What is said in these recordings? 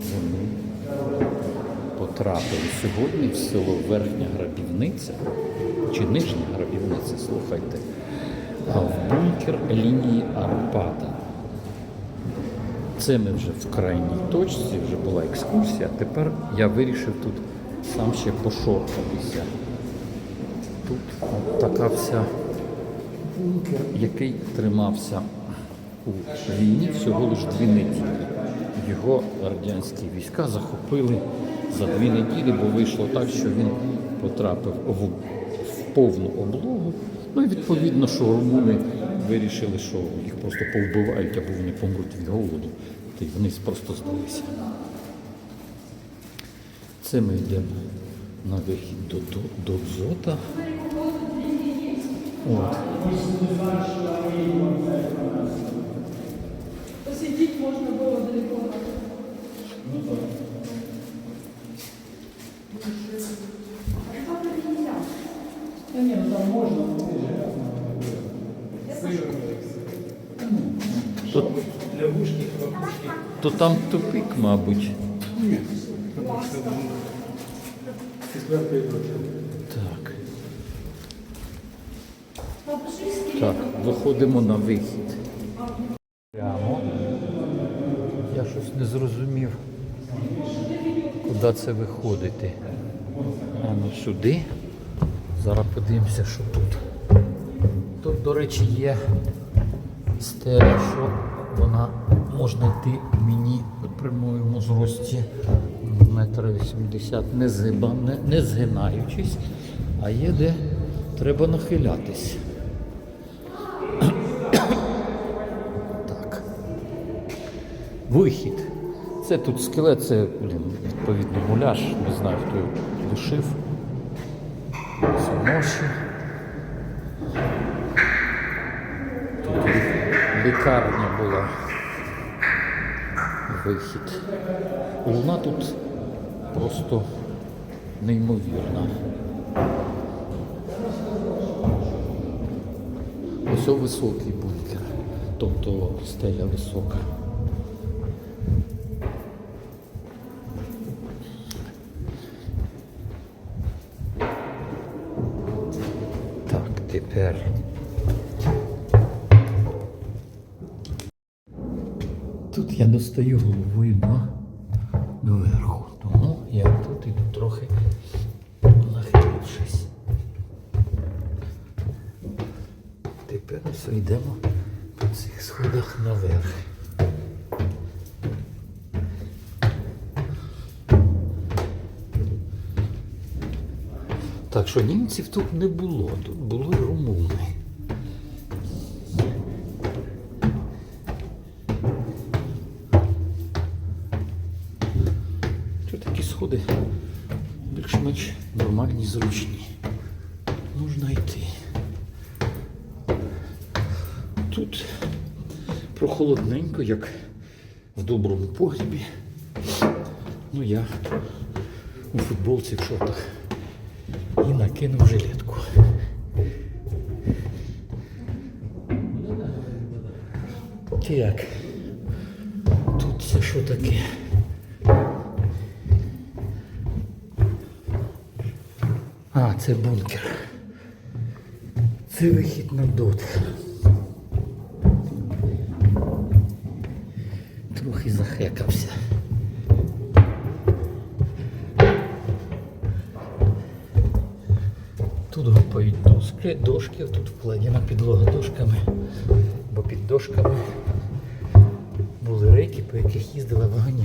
вони потрапили сьогодні в село Верхня Грабівниця чи Нижня Грабівниця, слухайте, в бункер лінії Арпада. Це ми вже в крайній точці, вже була екскурсія. Тепер я вирішив тут сам ще пошоркатися. Тут така вся бункер, який тримався у війні всього лише дві неділі. Його радянські війська захопили за дві неділі, бо вийшло так, що він потрапив в, повну облогу. Ну і відповідно, що румуни вирішили, що їх просто повбивають або вони помруть від голоду, та й вниз просто здалися. Це ми йдемо на вихід до, до, до дзота. От. Посидеть можно было далеко. Та ні, ну там можна, ну ти ж То, лягушки, хлопушки. То там тупик, мабуть. Ні. Так. Так, виходимо на вихід. Прямо. Я щось не зрозумів, куди це виходити. А ну сюди. Зараз подивимося, що тут. Тут, до речі, є стеля, що вона можна йти мені при моєму зрості метр вісімдесят, не, зиба, не, не згинаючись, а є де треба нахилятись. Вихід. Це тут скелет, це блін, відповідно муляж, не знаю, хто його лишив. Це ноші. Тут лі- лікарня була. Вихід. Луна тут просто неймовірна. Ось високий бункер, тобто стеля висока. Так, тепер. Я достаю головою до, доверху. Тому я тут іду трохи нахилившись. Тепер все йдемо по цих сходах наверх. Так що німців тут не було, тут були румуни. Сходи більш-менш нормальні, зручні. Можна йти. Тут прохолодненько, як в доброму погрібі. Ну я у футболці в шортах і накинув жилетку. Так. Тут це що таке? А, це бункер. Це вихід на дот. Трохи захекався. Тут гупають доски, дошки, тут вкладена підлога дошками, бо під дошками були рейки, по яких їздила вагонетка.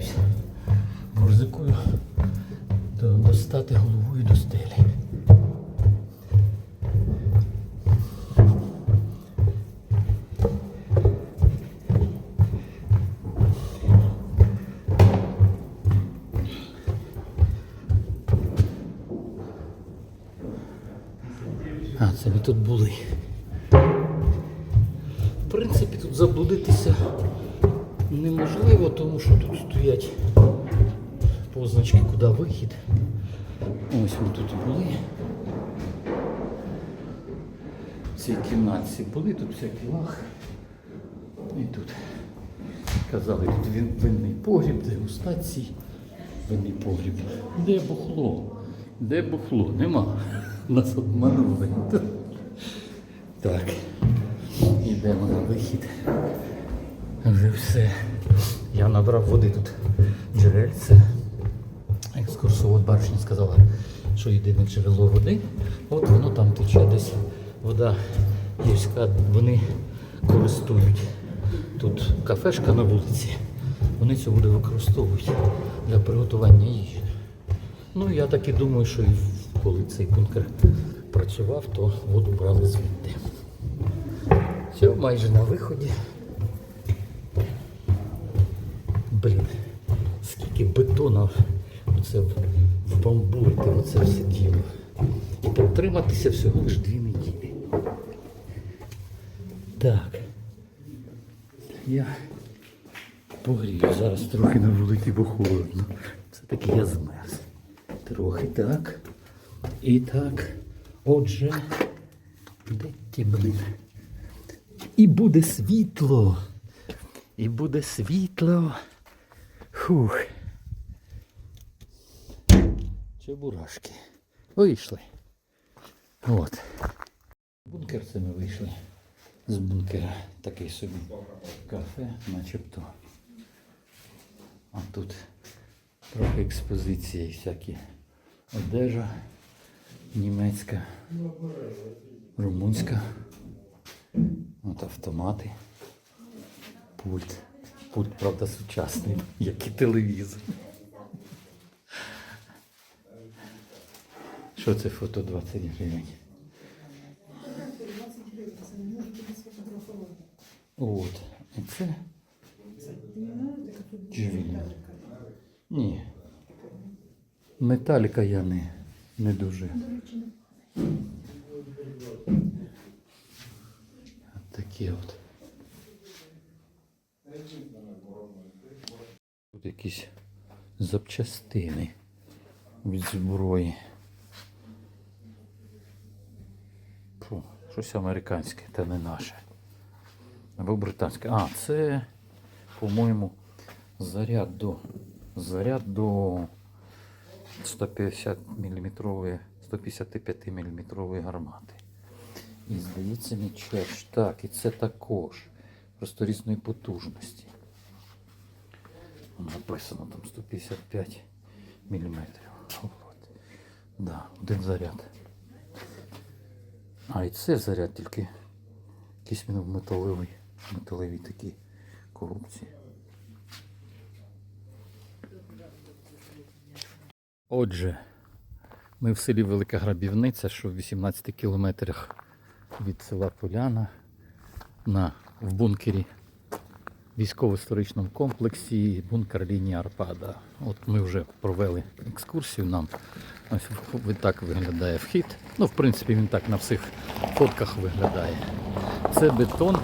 Нахиляюсь, бо ризикую достати головою до стелі. А, це ми тут були. В принципі, тут заблудитися неможливо, тому що тут стоять позначки, куди вихід. Ось ми тут були. В цій кімнатці були, тут всякий лах. І тут казали, тут винний погріб, дегустації, винний погріб. Де бухло? Де бухло? Нема. Нас обманули. Так. Йдемо на вихід. Вже все. Я набрав води тут джерельце. Екскурсовод баришня сказала, що єдине джерело води, от воно там тече десь. Вода гірська, вони користують. Тут кафешка на вулиці. Вони цю воду використовують для приготування їжі. Ну, я так і думаю, що коли цей бункер працював, то воду брали звідти. Все, майже на виході. Блін, скільки бетону оце вбамбурити оце все діло. І протриматися всього лиш дві неділі. Так. Я погрію зараз трохи на вулиці, бо холодно. Все-таки я змерз. Трохи так. І так. Отже, де ті блін? І буде світло. І буде світло. Фух. Чебурашки. Вийшли. От. Бункер ми вийшли. З бункера такий собі кафе, начебто. А тут трохи експозиції, всякі одежа німецька, румунська. От автомати. Пульт. Пульт, правда, сучасний, як і телевізор. Що це фото 20 гривень? От. І це джвілін. Ні. Металіка я не, не дуже. Такі от. Тут якісь запчастини від зброї. Фу, щось американське, та не наше. Або британське. А, це, по-моєму, заряд до заряд до 150 мм, 155 мм гармати. І здається, мічеш. Так, і це також. Просто різної потужності. Написано там 155 мм. Да, один заряд. А і це заряд тільки якийсь він в металевий, металевій такій коробці. Отже, ми в селі Велика Грабівниця, що в 18 кілометрах від села Поляна на, в бункері військово-історичному комплексі бункер лінії Арпада. От ми вже провели екскурсію нам. Ось так виглядає вхід. Ну, в принципі, він так на всіх фотках виглядає. Це бетон,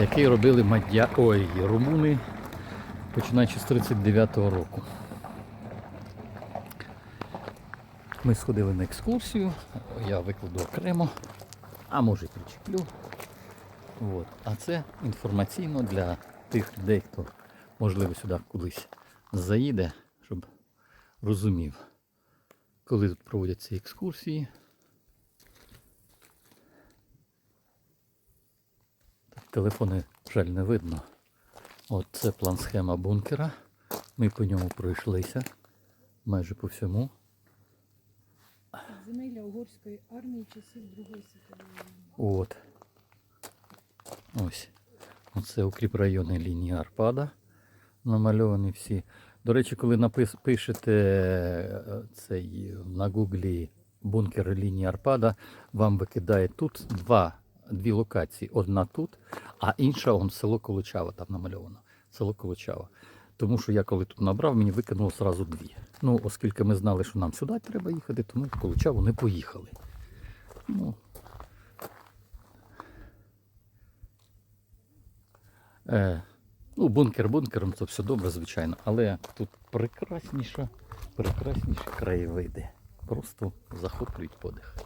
який робили мадя... Ой, румуни, починаючи з 39-го року. Ми сходили на екскурсію, я викладу окремо, а може і причеплю. От. А це інформаційно для тих людей, хто можливо сюди кудись заїде, щоб розумів, коли тут проводяться екскурсії. Так, телефони, жаль, не видно. От це план схема бункера. Ми по ньому пройшлися майже по всьому. Земелля угорської армії часів Другої світової війни. От. Ось. Оце укріпрайони лінії Арпада. Намальовані всі. До речі, коли пишете е, цей на гуглі бункер лінії Арпада, вам викидає тут два, дві локації. Одна тут, а інша он село Колочава там намальовано. Село Колочава. Тому що я коли тут набрав, мені викинуло одразу дві. Ну, оскільки ми знали, що нам сюди треба їхати, то ми в Колочаву не поїхали. Ну, Ну, бункер бункером, це все добре, звичайно, але тут прекрасніше, прекрасніші краєвиди. Просто захоплюють подих.